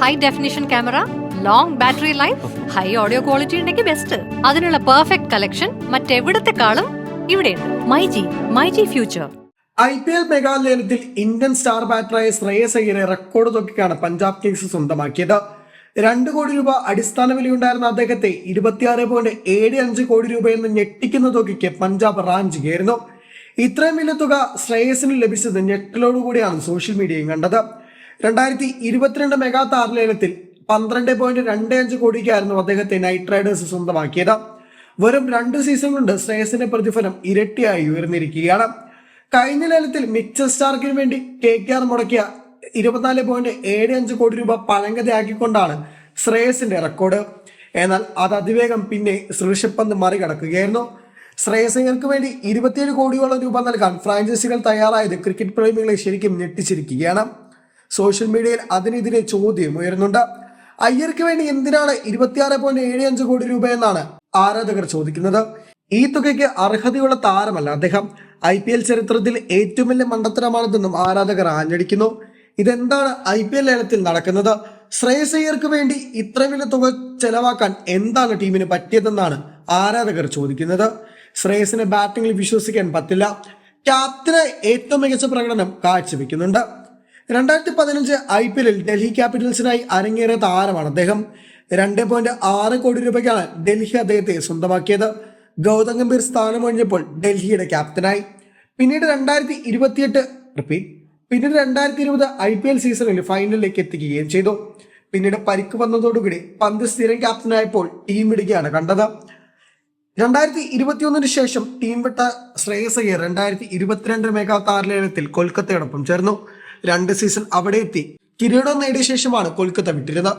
High definition camera long battery life high audio quality ഉണ്ടെങ്കിൽ best അതിനുള്ള perfect collection മറ്റെവിടത്തെക്കാളും ഇവിടെയുണ്ട്. MyG myG future I P L മെഗാലയനത്തിൽ Indian star ബാറ്ററായ ശ്രേയസ് അയ്യരെ record തൊക്കിക്കാണ് പഞ്ചാബ് കിങ്സ് സ്വന്തമാക്കിയത്. രണ്ട് കോടി രൂപ അടിസ്ഥാന വിലയുണ്ടായിരുന്ന അദ്ദേഹത്തെ ഇരുപത്തിയാറ് പോയിന്റ് ഏഴ് അഞ്ച് കോടി രൂപയെന്ന് ഞെട്ടിക്കുന്ന തുകയ്ക്ക് പഞ്ചാബ് റാഞ്ച് കയറുന്നു. ഇത്രയും വലിയ തുക ശ്രേയസിന് ലഭിച്ചത് ഞെട്ടലോടുകൂടിയാണ് സോഷ്യൽ മീഡിയയും കണ്ടത്. രണ്ടായിരത്തി ഇരുപത്തിരണ്ട് മെഗാ താരലേലത്തിൽ പന്ത്രണ്ട് പോയിന്റ് രണ്ട് അഞ്ച് കോടിക്കായിരുന്നു അദ്ദേഹത്തെ നൈറ്റ് റൈഡേഴ്സ് സ്വന്തമാക്കിയത്. വെറും രണ്ട് സീസൺ കൊണ്ട് ശ്രേയസിന്റെ പ്രതിഫലം ഇരട്ടിയായി ഉയർന്നിരിക്കുകയാണ്. കഴിഞ്ഞ ലേലത്തിൽ മിച്ചർ സ്റ്റാർക്കിന് വേണ്ടി കെ കെ ആർ മുടക്കിയ ഇരുപത്തിനാല് പോയിന്റ് ഏഴ് അഞ്ച് കോടി രൂപ പഴങ്കതയാക്കിക്കൊണ്ടാണ് ശ്രേയസിന്റെ റെക്കോർഡ് എന്നാൽ അത് അതിവേഗം പിന്നെ ഋഷഭ് പന്ത് മറികടക്കുകയായിരുന്നു. ശ്രേയസിംഗർക്ക് വേണ്ടി ഇരുപത്തിയേഴ് കോടിയോളം രൂപ നൽകാൻ ഫ്രാഞ്ചൈസികൾ തയ്യാറായത് ക്രിക്കറ്റ് പ്രേമികളെ ശരിക്കും ഞെട്ടിച്ചിരിക്കുകയാണ്. സോഷ്യൽ മീഡിയയിൽ അതിനെതിരെ ചോദ്യം ഉയരുന്നുണ്ട്. അയ്യർക്ക് വേണ്ടി എന്തിനാണ് ഇരുപത്തിയാറ് പോയിന്റ് ഏഴ് അഞ്ച് കോടി രൂപ എന്നാണ് ആരാധകർ ചോദിക്കുന്നത്. ഈ തുകയ്ക്ക് അർഹതയുള്ള താരമല്ല അദ്ദേഹം. ഐ പി എൽ ചരിത്രത്തിൽ ഏറ്റവും വലിയ മണ്ടത്തരമാണിതെന്നും ആരാധകർ ആഞ്ഞടിക്കുന്നു. ഇതെന്താണ് ഐ പി എൽ ലേലത്തിൽ നടക്കുന്നത്? ശ്രേയസ് അയ്യർക്ക് വേണ്ടി ഇത്ര വലിയ തുക ചെലവാക്കാൻ എന്താണ് ടീമിന് പറ്റിയതെന്നാണ് ആരാധകർ ചോദിക്കുന്നത്. ശ്രേയസിനെ ബാറ്റിംഗിൽ വിശ്വസിക്കാൻ പറ്റില്ല. ക്യാപ്റ്റന് ഏറ്റവും മികച്ച പ്രകടനം കാഴ്ചവെക്കുന്നുണ്ട്. രണ്ടായിരത്തി പതിനഞ്ച് ഐ പി എല്ലിൽ ഡൽഹി ക്യാപിറ്റൽസിനായി അരങ്ങേറിയ താരമാണ് അദ്ദേഹം. രണ്ട് പോയിന്റ് ആറ് കോടി രൂപയ്ക്കാണ് ഡൽഹി അദ്ദേഹത്തെ സ്വന്തമാക്കിയത്. ഗൗതം ഗംഭീർ സ്ഥാനം ഒഴിഞ്ഞപ്പോൾ ഡൽഹിയുടെ ക്യാപ്റ്റനായി. പിന്നീട് രണ്ടായിരത്തി ഇരുപത്തിയെട്ട് റിപ്പീറ്റ്. പിന്നീട് രണ്ടായിരത്തി ഇരുപത് ഐ പി എൽ സീസണിൽ ഫൈനലിലേക്ക് എത്തിക്കുകയും ചെയ്തു. പിന്നീട് പരിക്ക് വന്നതോടുകൂടി പന്ത് സ്ഥിരം ക്യാപ്റ്റനായപ്പോൾ ടീം വിടുകയാണ് കണ്ടത്. രണ്ടായിരത്തി ഇരുപത്തിയൊന്നിന് ശേഷം ടീം വിട്ട ശ്രേയസ് അയ്യർ രണ്ടായിരത്തി ഇരുപത്തിരണ്ട് മേഘാ താരലേലത്തിൽ കൊൽക്കത്തയോടൊപ്പം ചേർന്നു. രണ്ട് സീസൺ അവിടെ എത്തി. കിരീടം നേടിയ ശേഷമാണ് കൊൽക്കത്ത വിട്ടിരുന്നത്.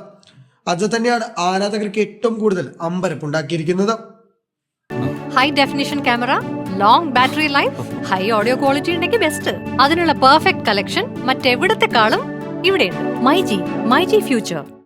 അത് തന്നെയാണ് ആരാധകർക്ക് ഏറ്റവും കൂടുതൽ അമ്പരപ്പുണ്ടാക്കിയിരിക്കുന്നത്. High definition camera long battery life high audio quality ഉണ്ടെങ്കിൽ ബെസ്റ്റ് അതിനുള്ള പെർഫെക്റ്റ് കളക്ഷൻ മറ്റെവിടത്തെക്കാളും ഇവിടെയുണ്ട്. My G my G future